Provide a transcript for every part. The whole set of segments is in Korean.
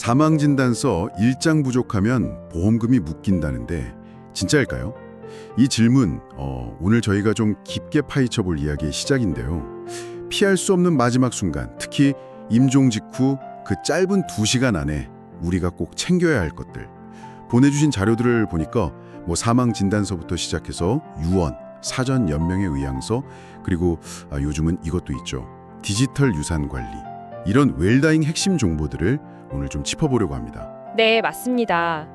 사망진단서 일장 부족하면 보험금이 묶인다는데 진짜일까요? 이 질문 어, 오늘 저희가 좀 깊게 파헤쳐 볼 이야기의 시작인데요. 피할 수 없는 마지막 순간, 특히 임종 직후 그 짧은 두시간 안에 우리가 꼭 챙겨야 할 것들. 보내주신 자료들을 보니까 뭐 사망 진단서부터 시작해서 유언, 사전 연명의 의향서, 그리고 아, 요즘은 이것도 있죠. 디지털 유산 관리. 이런 웰다잉 핵심 정보들을 오늘 좀 짚어보려고 합니다. 네, 맞습니다.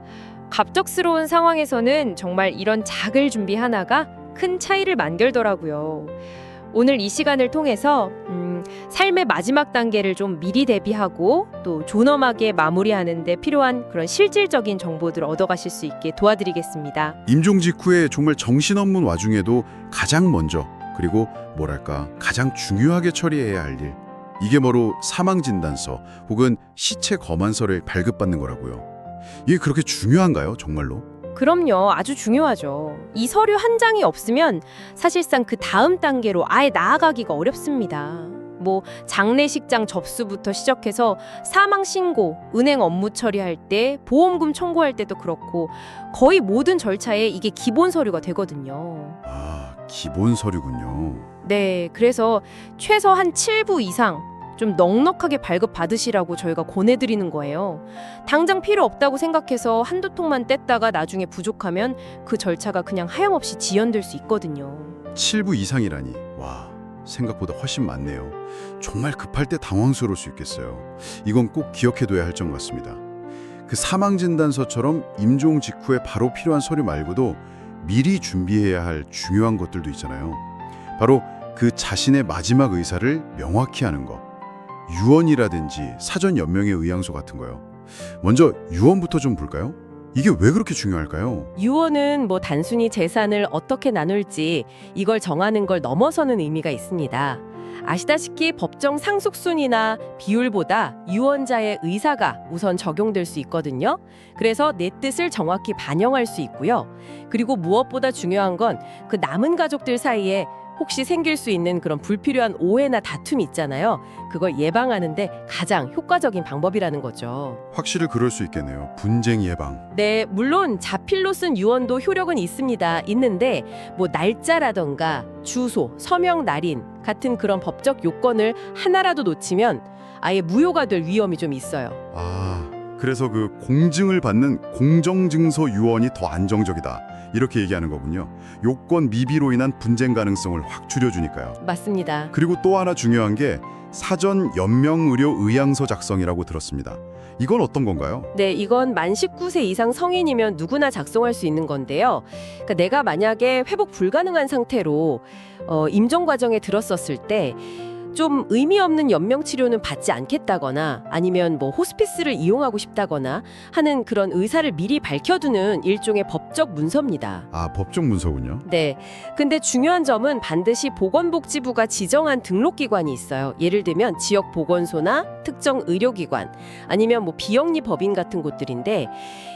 갑작스러운 상황에서는 정말 이런 작을 준비 하나가 큰 차이를 만들더라고요. 오늘 이 시간을 통해서 음, 삶의 마지막 단계를 좀 미리 대비하고 또 존엄하게 마무리하는 데 필요한 그런 실질적인 정보들을 얻어가실 수 있게 도와드리겠습니다. 임종 직후에 정말 정신없는 와중에도 가장 먼저 그리고 뭐랄까 가장 중요하게 처리해야 할 일. 이게 뭐로 사망 진단서 혹은 시체 검안서를 발급받는 거라고요. 이게 그렇게 중요한가요, 정말로? 그럼요. 아주 중요하죠. 이 서류 한 장이 없으면 사실상 그 다음 단계로 아예 나아가기가 어렵습니다. 뭐 장례식장 접수부터 시작해서 사망 신고, 은행 업무 처리할 때, 보험금 청구할 때도 그렇고 거의 모든 절차에 이게 기본 서류가 되거든요. 아, 기본 서류군요. 네, 그래서 최소 한 7부 이상 좀 넉넉하게 발급 받으시라고 저희가 권해드리는 거예요. 당장 필요 없다고 생각해서 한두 통만 뗐다가 나중에 부족하면 그 절차가 그냥 하염없이 지연될 수 있거든요. 7부 이상이라니. 와, 생각보다 훨씬 많네요. 정말 급할 때 당황스러울 수 있겠어요. 이건 꼭 기억해둬야 할 점 같습니다. 그 사망 진단서처럼 임종 직후에 바로 필요한 서류 말고도 미리 준비해야 할 중요한 것들도 있잖아요. 바로 그 자신의 마지막 의사를 명확히 하는 것. 유언이라든지 사전 연명의 의향서 같은 거요. 먼저 유언부터 좀 볼까요? 이게 왜 그렇게 중요할까요? 유언은 뭐 단순히 재산을 어떻게 나눌지 이걸 정하는 걸 넘어서는 의미가 있습니다. 아시다시피 법정 상속순이나 비율보다 유언자의 의사가 우선 적용될 수 있거든요. 그래서 내 뜻을 정확히 반영할 수 있고요. 그리고 무엇보다 중요한 건 그 남은 가족들 사이에 혹시 생길 수 있는 그런 불필요한 오해나 다툼이 있잖아요. 그걸 예방하는데 가장 효과적인 방법이라는 거죠. 확실히 그럴 수 있겠네요. 분쟁 예방. 네, 물론 자필로 쓴 유언도 효력은 있습니다. 있는데 뭐 날짜라던가 주소, 서명 날인 같은 그런 법적 요건을 하나라도 놓치면 아예 무효가 될 위험이 좀 있어요. 아, 그래서 그 공증을 받는 공정증서 유언이 더 안정적이다. 이렇게 얘기하는 거군요. 요건 미비로 인한 분쟁 가능성을 확 줄여주니까요. 맞습니다. 그리고 또 하나 중요한 게 사전 연명 의료 의향서 작성이라고 들었습니다. 이건 어떤 건가요? 네, 이건 만 19세 이상 성인이면 누구나 작성할 수 있는 건데요. 그러니까 내가 만약에 회복 불가능한 상태로 어, 임종 과정에 들었었을 때 좀 의미 없는 연명 치료는 받지 않겠다거나 아니면 뭐 호스피스를 이용하고 싶다거나 하는 그런 의사를 미리 밝혀두는 일종의 법적 문서입니다. 아, 법정 문서군요. 네. 근데 중요한 점은 반드시 보건복지부가 지정한 등록기관이 있어요. 예를 들면 지역 보건소나 특정 의료기관 아니면 뭐 비영리 법인 같은 곳들인데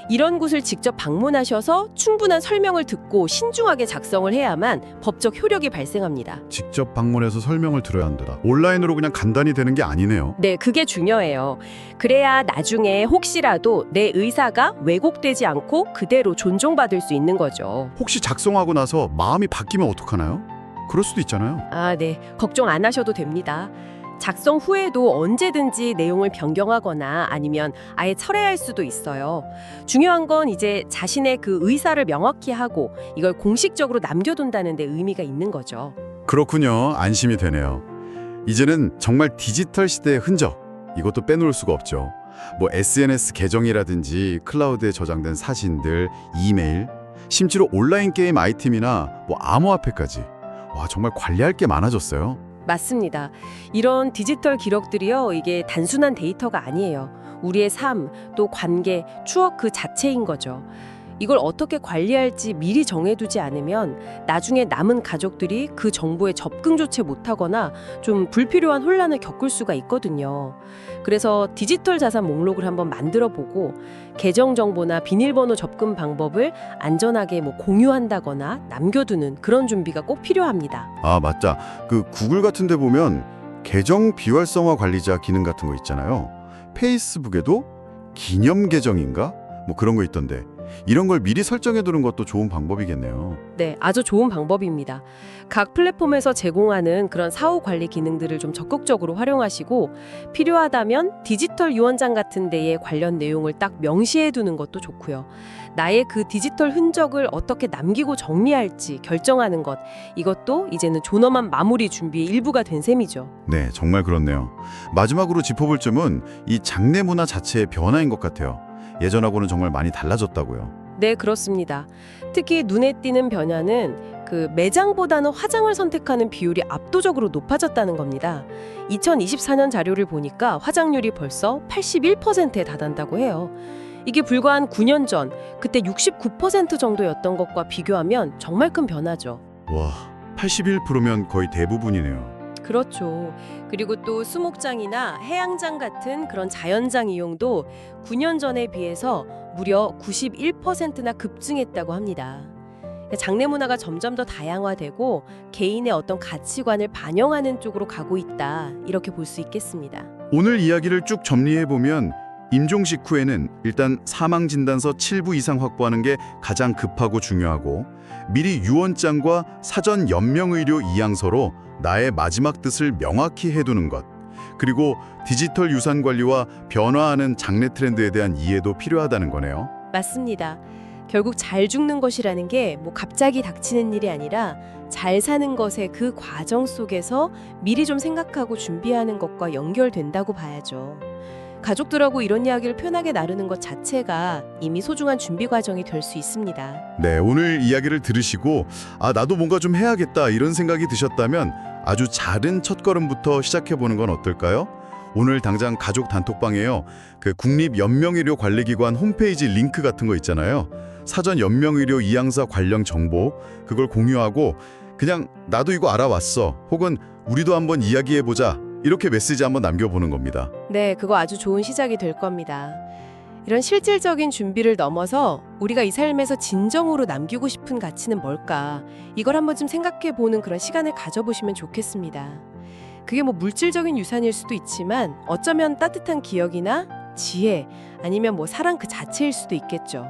이런 곳을 직접 방문하셔서 충분한 설명을 듣고 신중하게 작성을 해야만 법적 효력이 발생합니다. 직접 방문해서 설명을 들어야 한다. 온라인으로 그냥 간단히 되는 게 아니네요. 네, 그게 중요해요. 그래야 나중에 혹시라도 내 의사가 왜곡되지 않고 그대로 존중받을 수 있는 거죠. 혹시 작성하고 나서 마음이 바뀌면 어떡하나요? 그럴 수도 있잖아요. 아, 네. 걱정 안 하셔도 됩니다. 작성 후에도 언제든지 내용을 변경하거나 아니면 아예 철회할 수도 있어요. 중요한 건 이제 자신의 그 의사를 명확히 하고 이걸 공식적으로 남겨둔다는 데 의미가 있는 거죠. 그렇군요. 안심이 되네요. 이제는 정말 디지털 시대의 흔적 이것도 빼놓을 수가 없죠. 뭐 SNS 계정이라든지 클라우드에 저장된 사진들, 이메일, 심지어 온라인 게임 아이템이나 뭐 암호화폐까지 와 정말 관리할 게 많아졌어요. 맞습니다. 이런 디지털 기록들이요. 이게 단순한 데이터가 아니에요. 우리의 삶, 또 관계, 추억 그 자체인 거죠. 이걸 어떻게 관리할지 미리 정해두지 않으면 나중에 남은 가족들이 그 정보에 접근조차 못하거나 좀 불필요한 혼란을 겪을 수가 있거든요. 그래서 디지털 자산 목록을 한번 만들어 보고 계정 정보나 비밀번호 접근 방법을 안전하게 뭐 공유한다거나 남겨두는 그런 준비가 꼭 필요합니다. 아 맞다. 그 구글 같은 데 보면 계정 비활성화 관리자 기능 같은 거 있잖아요. 페이스북에도 기념 계정인가? 뭐 그런 거 있던데. 이런 걸 미리 설정해 두는 것도 좋은 방법이겠네요. 네, 아주 좋은 방법입니다. 각 플랫폼에서 제공하는 그런 사후 관리 기능들을 좀 적극적으로 활용하시고 필요하다면 디지털 유언장 같은 데에 관련 내용을 딱 명시해 두는 것도 좋고요. 나의 그 디지털 흔적을 어떻게 남기고 정리할지 결정하는 것 이것도 이제는 존엄한 마무리 준비의 일부가 된 셈이죠. 네, 정말 그렇네요. 마지막으로 짚어볼 점은 이 장례 문화 자체의 변화인 것 같아요. 예전하고는 정말 많이 달라졌다고요. 네, 그렇습니다. 특히 눈에 띄는 변화는 그 매장보다는 화장을 선택하는 비율이 압도적으로 높아졌다는 겁니다. 2024년 자료를 보니까 화장률이 벌써 81%에 달한다고 해요. 이게 불과 한 9년 전 그때 69% 정도였던 것과 비교하면 정말 큰 변화죠. 와, 81%면 거의 대부분이네요. 그렇죠. 그리고 또 수목장이나 해양장 같은 그런 자연장 이용도 9년 전에 비해서 무려 91%나 급증했다고 합니다. 장례 문화가 점점 더 다양화되고 개인의 어떤 가치관을 반영하는 쪽으로 가고 있다. 이렇게 볼 수 있겠습니다. 오늘 이야기를 쭉 정리해 보면 임종식 후에는 일단 사망 진단서 7부 이상 확보하는 게 가장 급하고 중요하고 미리 유언장과 사전 연명 의료 이양서로 나의 마지막 뜻을 명확히 해두는 것 그리고 디지털 유산 관리와 변화하는 장례 트렌드에 대한 이해도 필요하다는 거네요. 맞습니다. 결국 잘 죽는 것이라는 게 뭐 갑자기 닥치는 일이 아니라 잘 사는 것의 그 과정 속에서 미리 좀 생각하고 준비하는 것과 연결된다고 봐야죠. 가족들하고 이런 이야기를 편하게 나누는 것 자체가 이미 소중한 준비 과정이 될 수 있습니다. 네, 오늘 이야기를 들으시고 아 나도 뭔가 좀 해야겠다 이런 생각이 드셨다면 아주 작은 첫걸음부터 시작해 보는 건 어떨까요? 오늘 당장 가족 단톡방에요. 그 국립연명의료 관리기관 홈페이지 링크 같은 거 있잖아요. 사전 연명의료 이양사 관련 정보 그걸 공유하고 그냥 나도 이거 알아왔어. 혹은 우리도 한번 이야기해 보자. 이렇게 메시지 한번 남겨보는 겁니다. 네, 그거 아주 좋은 시작이 될 겁니다. 이런 실질적인 준비를 넘어서 우리가 이 삶에서 진정으로 남기고 싶은 가치는 뭘까? 이걸 한번 좀 생각해 보는 그런 시간을 가져보시면 좋겠습니다. 그게 뭐 물질적인 유산일 수도 있지만 어쩌면 따뜻한 기억이나 지혜 아니면 뭐 사랑 그 자체일 수도 있겠죠.